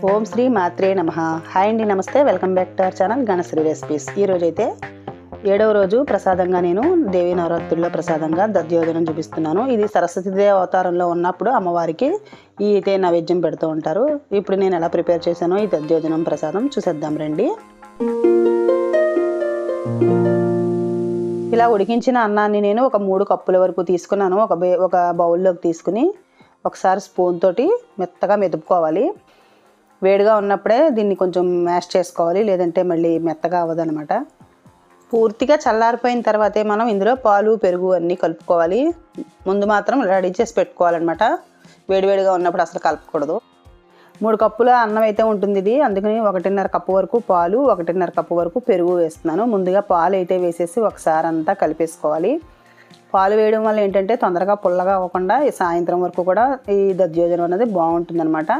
ఓం శ్రీ మాత్రే నమ. హాయ్ అండి నమస్తే. Welcome back to our channel Ganashri Recipes. ఈ రోజు అయితే ఏడవ రోజు ప్రసాదంగా నేను దేవి నవరాత్రుల్లో ప్రసాదంగా దద్యోధనం చూపిస్తున్నాను. ఇది సరస్వతిదేవి అవతారంలో ఉన్నప్పుడు అమ్మవారికి ఈ అయితే నైవేద్యం పెడుతూ ఉంటారు. ఇప్పుడు నేను ఎలా ప్రిపేర్ చేశానో ఈ దద్యోధనం ప్రసాదం చూసేద్దాం రండి. ఇలా ఉడికించిన అన్నాన్ని నేను ఒక మూడు కప్పుల వరకు తీసుకున్నాను. ఒక ఒక బౌల్లోకి తీసుకుని ఒకసారి స్పూన్ తోటి మెత్తగా మెదుపుకోవాలి. వేడిగా ఉన్నప్పుడే దీన్ని కొంచెం మ్యాష్ చేసుకోవాలి లేదంటే మళ్ళీ మెత్తగా అవ్వదనమాట పూర్తిగా చల్లారిపోయిన తర్వాతే మనం ఇందులో పాలు పెరుగు అన్నీ కలుపుకోవాలి. ముందు మాత్రం రెడీ చేసి పెట్టుకోవాలన్నమాట. వేడివేడిగా ఉన్నప్పుడు అసలు కలపకూడదు. మూడు కప్పుల అన్నం అయితే ఉంటుంది ఇది. అందుకని ఒకటిన్నర కప్పు వరకు పాలు ఒకటిన్నర కప్పు వరకు పెరుగు వేస్తున్నాను. ముందుగా పాలు అయితే వేసేసి ఒకసారి అంతా కలిపేసుకోవాలి. పాలు వేయడం వల్ల ఏంటంటే తొందరగా పుల్లగా అవ్వకుండా ఈ సాయంత్రం వరకు కూడా ఈ దద్యోజనం అనేది బాగుంటుందన్నమాట.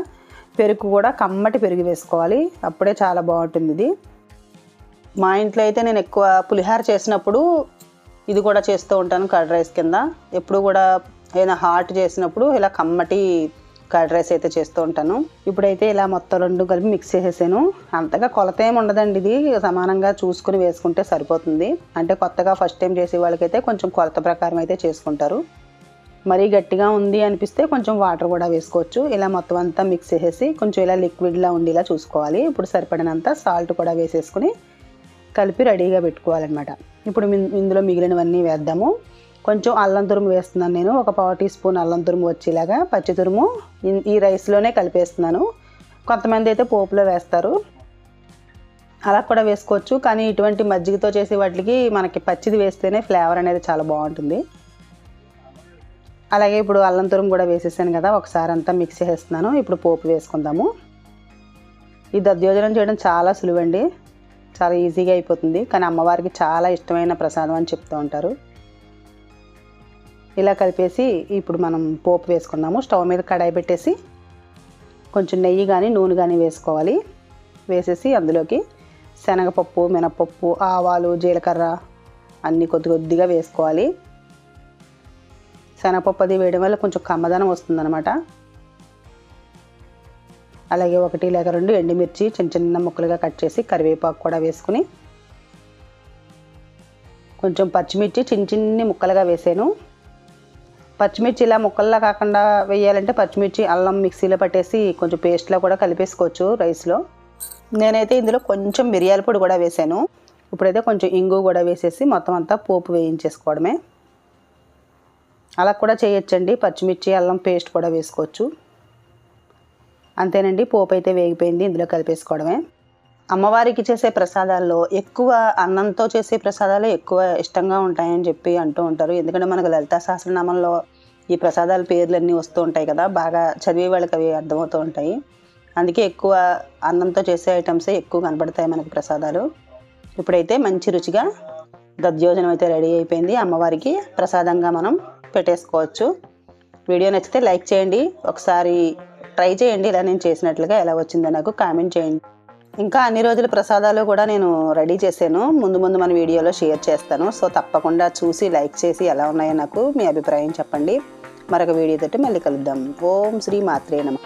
పెరుగు కూడా కమ్మటి పెరుగు వేసుకోవాలి. అప్పుడే చాలా బాగుంటుంది ఇది. మా ఇంట్లో అయితే నేను ఎక్కువ పులిహార చేసినప్పుడు ఇది కూడా చేస్తూ ఉంటాను కర్డ్ రైస్ కింద. ఎప్పుడు కూడా ఏదైనా హాట్ చేసినప్పుడు ఇలా కమ్మటి కర్డ్ రైస్ అయితే చేస్తూ ఉంటాను. ఇప్పుడైతే ఇలా మొత్తం రెండు కలిపి మిక్స్ చేసేసాను. అంతగా కొలత ఏమి ఉండదండి ఇది. సమానంగా చూసుకుని వేసుకుంటే సరిపోతుంది. అంటే కొత్తగా ఫస్ట్ టైం చేసే వాళ్ళకైతే కొంచెం కొలత ప్రకారం అయితే చేసుకుంటారు. మరీ గట్టిగా ఉంది అనిపిస్తే కొంచెం వాటర్ కూడా వేసుకోవచ్చు. ఇలా మొత్తం అంతా మిక్స్ చేసేసి కొంచెం ఇలా లిక్విడ్లా ఉండేలా చూసుకోవాలి. ఇప్పుడు సరిపడినంత సాల్ట్ కూడా వేసేసుకుని కలిపి రెడీగా పెట్టుకోవాలన్నమాట. ఇప్పుడు ఇందులో మిగిలినవన్నీ వేద్దాము. కొంచెం అల్లం తురుము వేస్తున్నాను నేను. ఒక పావు టీ స్పూన్ అల్లం తురుము వచ్చేలాగా పచ్చి తురుము ఈ రైస్లోనే కలిపేస్తున్నాను. కొంతమంది అయితే పోపులో వేస్తారు. అలా కూడా వేసుకోవచ్చు. కానీ ఇటువంటి మజ్జిగతో చేసే వాటికి మనకి పచ్చిది వేస్తేనే ఫ్లేవర్ అనేది చాలా బాగుంటుంది. అలాగే ఇప్పుడు అల్లం తురుము కూడా వేసేసాను కదా ఒకసారి అంతా మిక్స్ చేస్తున్నాను ఇప్పుడు పోపు వేసుకుందాము. ఈ దద్యోజనం చేయడం చాలా సులువండి. చాలా ఈజీగా అయిపోతుంది కానీ అమ్మవారికి చాలా ఇష్టమైన ప్రసాదం అని చెప్తూ ఉంటారు. ఇలా కలిపేసి ఇప్పుడు మనం పోపు వేసుకుందాము. స్టవ్ మీద కడాయి పెట్టేసి కొంచెం నెయ్యి కానీ నూనె కానీ వేసుకోవాలి. వేసేసి అందులోకి శనగపప్పు మినపప్పు ఆవాలు జీలకర్ర అన్నీ కొద్ది కొద్దిగా వేసుకోవాలి. శనగపప్పు అది వేయడం వల్ల కొంచెం కమ్మదనం వస్తుందనమాట అలాగే ఒకటి లేక రెండు ఎండుమిర్చి చిన్న చిన్న ముక్కలుగా కట్ చేసి కరివేపాకు కూడా వేసుకుని కొంచెం పచ్చిమిర్చి చిన్న చిన్ని ముక్కలుగా వేసాను. పచ్చిమిర్చి ఇలా ముక్కల్లా కాకుండా వేయాలంటే పచ్చిమిర్చి అల్లం మిక్సీలో పట్టేసి కొంచెం పేస్ట్లో కూడా కలిపేసుకోవచ్చు రైస్లో. నేనైతే ఇందులో కొంచెం మిరియాల పొడి కూడా వేసాను. ఇప్పుడైతే కొంచెం ఇంగు కూడా వేసేసి మొత్తం అంతా పోపు వేయించేసుకోవడమే. అలా కూడా చేయొచ్చండి. పచ్చిమిర్చి అల్లం పేస్ట్ కూడా వేసుకోవచ్చు. అంతేనండి పోపు అయితే వేగిపోయింది ఇందులో కలిపేసుకోవడమే. అమ్మవారికి చేసే ప్రసాదాల్లో ఎక్కువ అన్నంతో చేసే ప్రసాదాలు ఎక్కువ ఇష్టంగా ఉంటాయని చెప్పి అంటూ ఉంటారు. ఎందుకంటే మనకు లలితా సహస్రనామంలో ఈ ప్రసాదాల పేర్లన్నీ వస్తూ ఉంటాయి కదా బాగా చదివే వాళ్ళకి అవి అర్థమవుతూ ఉంటాయి. అందుకే ఎక్కువ అన్నంతో చేసే ఐటమ్సే ఎక్కువ కనపడతాయి మనకి ప్రసాదాలు. ఇప్పుడైతే మంచి రుచిగా దద్యోజనం అయితే రెడీ అయిపోయింది. అమ్మవారికి ప్రసాదంగా మనం పెట్టేసుకోవచ్చు. వీడియో నచ్చితే లైక్ చేయండి. ఒకసారి ట్రై చేయండి. ఇలా నేను చేసినట్లుగా ఎలా వచ్చిందో నాకు కామెంట్ చేయండి. ఇంకా అన్ని రోజుల ప్రసాదాలు కూడా నేను రెడీ చేశాను. ముందు ముందు మన వీడియోలో షేర్ చేస్తాను. సో తప్పకుండా చూసి లైక్ చేసి ఎలా ఉన్నాయో నాకు మీ అభిప్రాయం చెప్పండి. మరొక వీడియో తోటి మళ్ళీ కలుద్దాం. ఓం శ్రీ మాత్రే నమ.